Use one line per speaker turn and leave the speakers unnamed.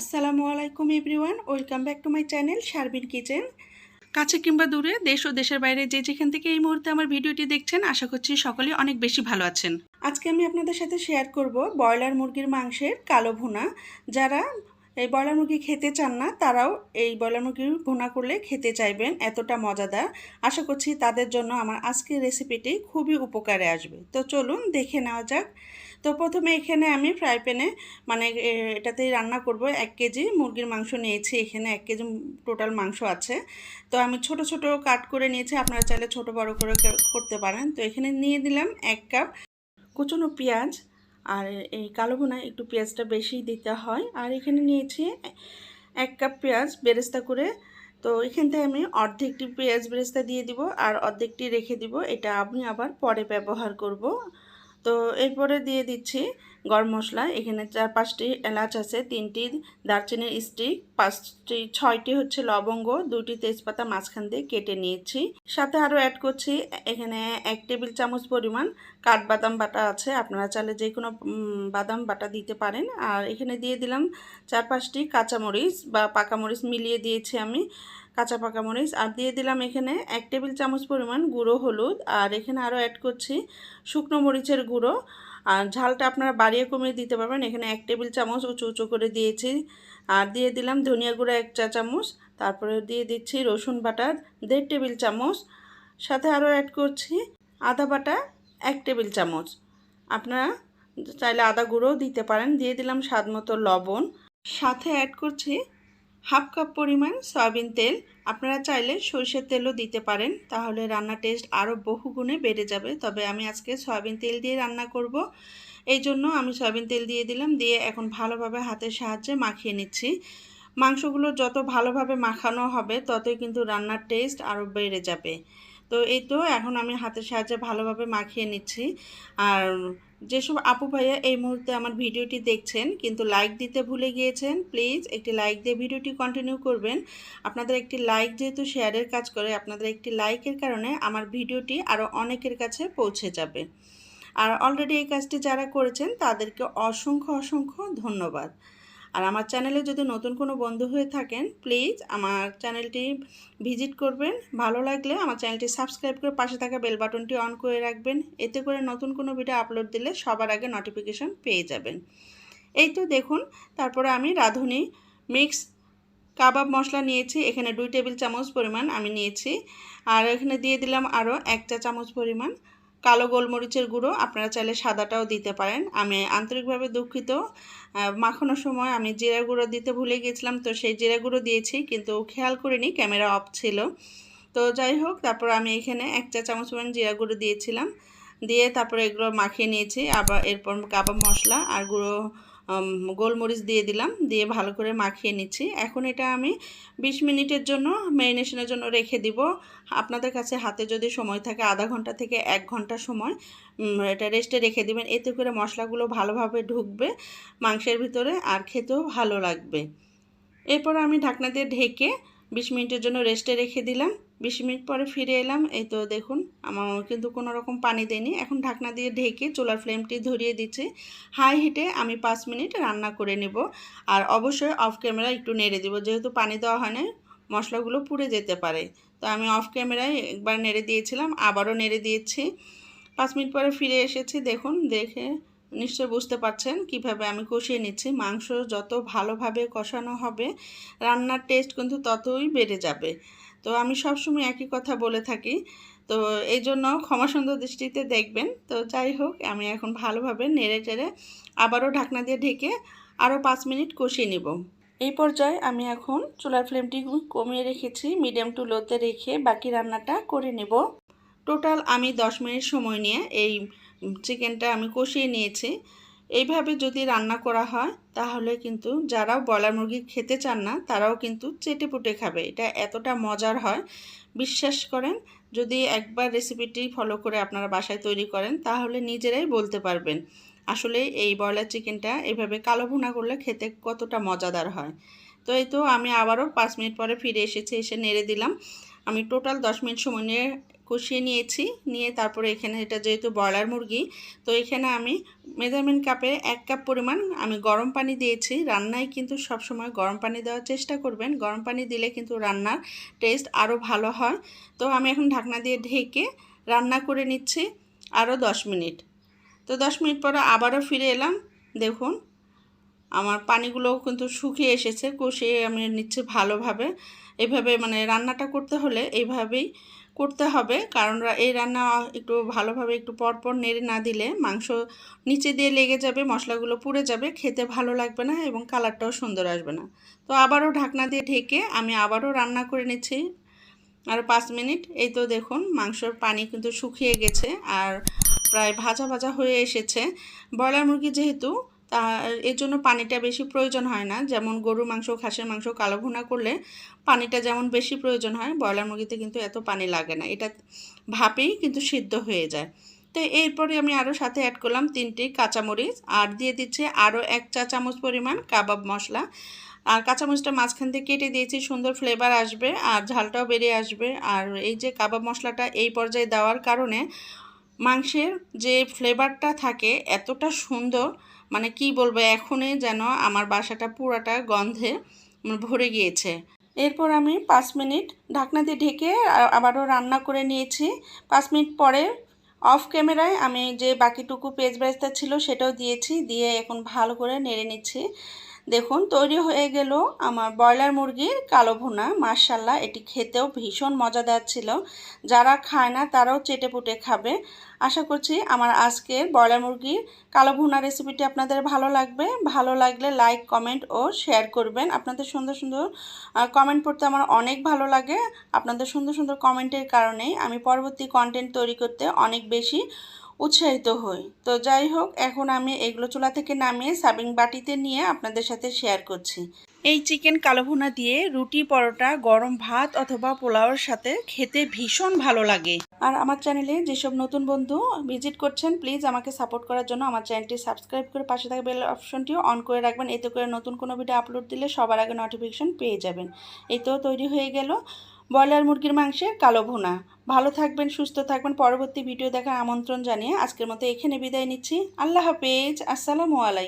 আসসালামু আলাইকুম everyone welcome back to my channel Sharbin kitchen কাছে কিংবা দূরে, দেশ ও দেশের বাইরে যে যেখান থেকে এই মুহূর্তে আমার ভিডিওটি দেখছেন, আশা করছি সকলেই অনেক বেশি ভালো আছেন। আজকে আমি আপনাদের সাথে শেয়ার করব ব্রয়লার মুরগির মাংসের কালো ভুনা, যারা এই ব্রয়লার মুরগি খেতে চান না, তারাও এই ব্রয়লার মুরগির ভুনা করলে খেতে চাইবেন, এতটা মজাদার। আশা করছি তাদের জন্য আমার আজকের রেসিপিটি খুবই উপকারে আসবে। তো চলুন দেখে নেওয়া যাক। তো প্রথমে এখানে আমি ফ্রাই প্যানে মানে এটাতেই রান্না করব। এক কেজি মুরগির মাংস নিয়েছি, এখানে এক কেজি টোটাল মাংস আছে। তো আমি ছোট ছোট কাট করে নিয়েছি, আপনারা চাইলে ছোট, বড় করে করতে পারেন। তো এখানে নিয়ে দিলাম এক কাপ কুচনো পেঁয়াজ আর এই কালো ভোনায় একটু পেঁয়াজটা বেশি দিতে হয়। আর এখানে নিয়েছি এক কাপ পেঁয়াজ বেরেস্তা করে। তো এখান থেকে আমি অর্ধেকটি পেঁয়াজ বেরেস্তা দিয়ে দিব আর অর্ধেকটি রেখে দিব। এটা আমি আবার পরে ব্যবহার করব। তো এরপরে দিয়ে দিচ্ছি গরম মশলা। এখানে চার পাঁচটি এলাচ আছে, তিনটি দারচিনির স্টিক পাঁচটি, ছয়টি হচ্ছে লবঙ্গ দুটি তেজপাতা মাঝখান দিয়ে কেটে নিয়েছি। সাথে আরও অ্যাড করছি এখানে এক টেবিল চামচ পরিমাণ কাঠবাদাম বাটা আছে। আপনারা চাইলে যে কোনো বাদাম বাটা দিতে পারেন। আর এখানে দিয়ে দিলাম চার পাঁচটি কাঁচামরিচ বা পাকামরিচ মিলিয়ে দিয়েছি আমি। কাঁচা পাকা মরিচ, আর দিয়ে দিলাম এখানে এক টেবিল চামচ পরিমাণ গুঁড়ো হলুদ, আর এখানে আরও অ্যাড করছি শুকনো মরিচের গুঁড়ো। আর ঝালটা আপনারা বাড়িয়ে কমিয়ে দিতে পারবেন, এখানে এক টেবিল চামচ উঁচু উঁচু করে দিয়েছি। আর দিয়ে দিলাম ধনিয়া গুঁড়ো এক চা চামচ, তারপরে দিয়ে দিচ্ছি রসুন বাটা দেড় টেবিল চামচ। সাথে আরও অ্যাড করছি আদা বাটা এক টেবিল চামচ। আপনারা চাইলে আদা গুঁড়োও দিতে পারেন, দিয়ে দিলাম স্বাদ মতো লবণ। সাথে অ্যাড করছি হাফ কাপ পরিমাণ সয়াবিন তেল। আপনারা চাইলে সরষের তেলও দিতে পারেন, তাহলে রান্নার টেস্ট আরও বহু গুণে বেড়ে যাবে। তবে আমি আজকে সয়াবিন তেল দিয়ে রান্না করব। এই জন্য আমি সয়াবিন তেল দিয়ে দিলাম, দিয়ে এখন ভালোভাবে হাতের সাহায্যে মাখিয়ে নিচ্ছি। মাংসগুলো যত ভালোভাবে মাখানো হবে, ততই কিন্তু রান্নার টেস্ট আরও বেড়ে যাবে। তো এই তো, এখন আমি হাতের সাহায্যে ভালোভাবে মাখিয়ে নিচ্ছি। আর যেসব আপু ভাইয়া এই মুহূর্তে আমার ভিডিওটি দেখছেন, কিন্তু লাইক দিতে ভুলে গিয়েছেন প্লিজ একটি লাইক দিয়ে ভিডিওটি কন্টিনিউ করবেন। আপনাদের একটি লাইক যেহেতু শেয়ারের কাজ করে, আপনাদের একটি লাইকের কারণে আমার ভিডিওটি আরও অনেকের কাছে পৌঁছে যাবে। আর অলরেডি এই কাজটি যারা করেছেন, তাদেরকে অসংখ্য অসংখ্য ধন্যবাদ। আর আমার চ্যানেলে যদি নতুন কোনো বন্ধু হয়ে থাকেন প্লিজ আমার চ্যানেলটি ভিজিট করবেন। ভালো লাগলে আমার চ্যানেলটি সাবস্ক্রাইব করে পাশে থাকা বেল বাটনটি অন করে রাখবেন। এতে করে নতুন কোনো ভিডিও আপলোড দিলে সবার আগে নোটিফিকেশন পেয়ে যাবেন। এই তো দেখুন, তারপরে আমি রাঁধুনি মিক্স কাবাব মশলা নিয়েছি। এখানে দুই টেবিল চামচ পরিমাণ আমি নিয়েছি। আর এখানে দিয়ে দিলাম আরও এক চা চামচ পরিমাণ কালো গোলমরিচের গুঁড়ো আপনারা চাইলে সাদাটাও দিতে পারেন। আমি আন্তরিকভাবে দুঃখিত। মাখানোর সময় আমি জিরা গুঁড়ো দিতে ভুলে গেছিলাম তো সেই জিরা গুঁড়ো দিয়েছি, কিন্তু খেয়াল করিনি, ক্যামেরা অফ ছিল। তো যাই হোক, তারপর আমি এখানে এক চা চামচ পরিমাণ জিরা গুঁড়ো দিয়েছিলাম। দিয়ে তারপরে এগুলো মাখিয়ে নিয়েছি, আবার এরপর কাবাব মশলা আর গুঁড়ো গোলমরিচ দিয়ে দিলাম, দিয়ে ভালো করে মাখিয়ে নিচ্ছি। এখন এটা আমি বিশ মিনিটের জন্য ম্যারিনেশনের জন্য রেখে দিব। আপনাদের কাছে হাতে যদি সময় থাকে আধা ঘণ্টা থেকে এক ঘণ্টা সময় এটা রেস্টে রেখে দিবেন। এতে করে মশলাগুলো ভালোভাবে ঢুকবে মাংসের ভিতরে আর খেতেও ভালো লাগবে। এরপর আমি ঢাকনা দিয়ে ঢেকে বিশ মিনিটের জন্য রেস্টে রেখে দিলাম। বিশ মিনিট পরে ফিরে এলাম। এই তো দেখুন, আমার কিন্তু কোনো রকম পানি দেয়নি। এখন ঢাকনা দিয়ে ঢেকে চুলার ফ্লেমটি ধরিয়ে দিচ্ছি। হাই হিটে আমি পাঁচ মিনিট রান্না করে নেব। আর অবশ্যই অফ ক্যামেরা একটু নেড়ে দেবো, যেহেতু পানি দেওয়া হয় না, মশলাগুলো পুড়ে যেতে পারে। তো আমি অফ ক্যামেরায় একবার নেড়ে দিয়েছিলাম, আবারও নেড়ে দিয়েছি। পাঁচ মিনিট পরে ফিরে এসেছি, দেখুন, দেখে নিশ্চয় বুঝতে পারছেন কীভাবে আমি কষিয়ে নিচ্ছি। মাংস যত ভালোভাবে কষানো হবে, রান্নার টেস্ট কিন্তু ততই বেড়ে যাবে। তো আমি সবসময় একই কথা বলে থাকি। তো এই জন্য ক্ষমা সুন্দর দৃষ্টিতে দেখবেন। তো যাই হোক, আমি এখন ভালোভাবে নেড়ে চেড়ে আবারও ঢাকনা দিয়ে ঢেকে আরও পাঁচ মিনিট কষিয়ে নিব। এই পর্যায়ে আমি এখন চুলার ফ্লেমটি কমিয়ে রেখেছি, মিডিয়াম টু লোতে রেখে বাকি রান্নাটা করে নেব। টোটাল আমি দশ মিনিট সময় নিয়ে এই চিকেনটা আমি কষিয়ে নিয়েছি। এইভাবে যদি রান্না করা হয়, তাহলে কিন্তু যারাও ব্রয়লার মুরগি খেতে চান না, তারাও কিন্তু চেটে পুটে খাবে। এটা এতটা মজার হয়। বিশ্বাস করেন, যদি একবার রেসিপিটি ফলো করে আপনারা বাসায় তৈরি করেন, তাহলে নিজেরাই বলতে পারবেন, আসলে এই ব্রয়লার চিকেনটা এভাবে কালো ভুনা করলে খেতে কতটা মজাদার হয়। তো এই তো আমি আবারও পাঁচ মিনিট পরে ফিরে এসেছি, এসে নেড়ে দিলাম। আমি টোটাল দশ মিনিট সময় নিয়ে কষিয়ে নিয়েছি। নিয়ে তারপরে এখানে এটা যেহেতু ব্রয়লার মুরগি, তো এখানে আমি মেজারমেন্ট কাপে এক কাপ পরিমাণ আমি গরম পানি দিয়েছি। রান্নায় কিন্তু সবসময় গরম পানি দেওয়ার চেষ্টা করবেন। গরম পানি দিলে কিন্তু রান্নার টেস্ট আরও ভালো হয়। তো আমি এখন ঢাকনা দিয়ে ঢেকে রান্না করে নিচ্ছি আরও দশ মিনিট। তো দশ মিনিট পরে আবারও ফিরে এলাম। দেখুন, আমার পানিগুলোও কিন্তু শুকিয়ে এসেছে, কষিয়ে আমি নিচ্ছি ভালোভাবে। এভাবে মানে রান্নাটা করতে হলে এইভাবেই করতে হবে। কারণ এই রান্না একটু ভালোভাবে একটু পরপর নেড়ে না দিলে মাংস নিচে দিয়ে লেগে যাবে, মশলাগুলো পুড়ে যাবে, খেতে ভালো লাগবে না এবং কালারটাও সুন্দর আসবে না। তো আবারও ঢাকনা দিয়ে ঢেকে আমি আবারও রান্না করে নিচ্ছি। আর পাঁচ মিনিট, এই তো দেখুন মাংসর পানি কিন্তু শুকিয়ে গেছে আর প্রায় ভাজা ভাজা হয়ে এসেছে। ব্রয়লার মুরগি যেহেতু তা এর জন্য পানিটা বেশি প্রয়োজন হয় না। যেমন গরুর মাংস, খাসির মাংস কালো ভুনা করলে পানিটা যেমন বেশি প্রয়োজন হয়, ব্রয়লার মুরগিতে কিন্তু এত পানি লাগে না। এটা ভাপেই কিন্তু সিদ্ধ হয়ে যায়। তো এরপরে আমি আরও সাথে অ্যাড করলাম তিনটি কাঁচামরিচ আর দিয়ে দিচ্ছে আরও এক চা চামচ পরিমাণ কাবাব মশলা। আর কাঁচামরিচটা মাঝখান থেকে কেটে দিয়েছি, সুন্দর ফ্লেভার আসবে আর ঝালটাও বেরিয়ে আসবে। আর এই যে কাবাব মশলাটা এই পর্যায়ে দেওয়ার কারণে মাংসের যে ফ্লেভারটা থাকে এতটা সুন্দর মানে কি বলব, এখনই যেন আমার বাসাটা পুরাটা গন্ধে মানে ভরে গিয়েছে। এরপর আমি পাঁচ মিনিট ঢাকনা দিয়ে ঢেকে আবারও রান্না করে নিয়েছি। পাঁচ মিনিট পরে অফ ক্যামেরায় আমি যে বাকিটুকু পেঁয়াজ বেরেস্তা ছিল সেটাও দিয়েছি, দিয়ে এখন ভালো করে নেড়ে নিচ্ছি। দেখুন, তৈরি হয়ে গেল আমার ব্রয়লার মুরগির কালো ভুনা। মার্শাল্লাহ এটি খেতেও ভীষণ মজাদার ছিল। যারা খায় না, তারাও চেটে পুটে খাবে। আশা করছি আমার আজকের ব্রয়লার মুরগির কালো ভুনা রেসিপিটি আপনাদের ভালো লাগবে। ভালো লাগলে লাইক, কমেন্ট ও শেয়ার করবেন। আপনাদের সুন্দর সুন্দর কমেন্ট পড়তে আমার অনেক ভালো লাগে। আপনাদের সুন্দর সুন্দর কমেন্টের কারণেই আমি পরবর্তী কন্টেন্ট তৈরি করতে অনেক বেশি উৎসাহিত হই। তো যাই হোক, এখন আমি এগুলো চুলা থেকে নামিয়ে সাবিং বাটিতে নিয়ে আপনাদের সাথে শেয়ার করছি। এই চিকেন কালো ভুনা দিয়ে রুটি, পরোটা, গরম ভাত অথবা পোলাওয়ের সাথে খেতে ভীষণ ভালো লাগে। আর আমার চ্যানেলে যেসব নতুন বন্ধু ভিজিট করছেন, প্লিজ আমাকে সাপোর্ট করার জন্য আমার চ্যানেলটি সাবস্ক্রাইব করে পাশে থাকা বেল অপশনটিও অন করে রাখবেন। এতে করে নতুন কোনো ভিডিও আপলোড দিলে সবার আগে নোটিফিকেশন পেয়ে যাবেন। এই তো তৈরি হয়ে গেল ব্রয়লার মুরগির মাংসের কালো ভুনা। ভালো থাকবেন, সুস্থ থাকবেন। পরবর্তী ভিডিও দেখার আমন্ত্রণ জানিয়ে আজকের মতো এখানে বিদায় নিচ্ছি। আল্লাহ হাফেজ। আসসালামু আলাইকুম।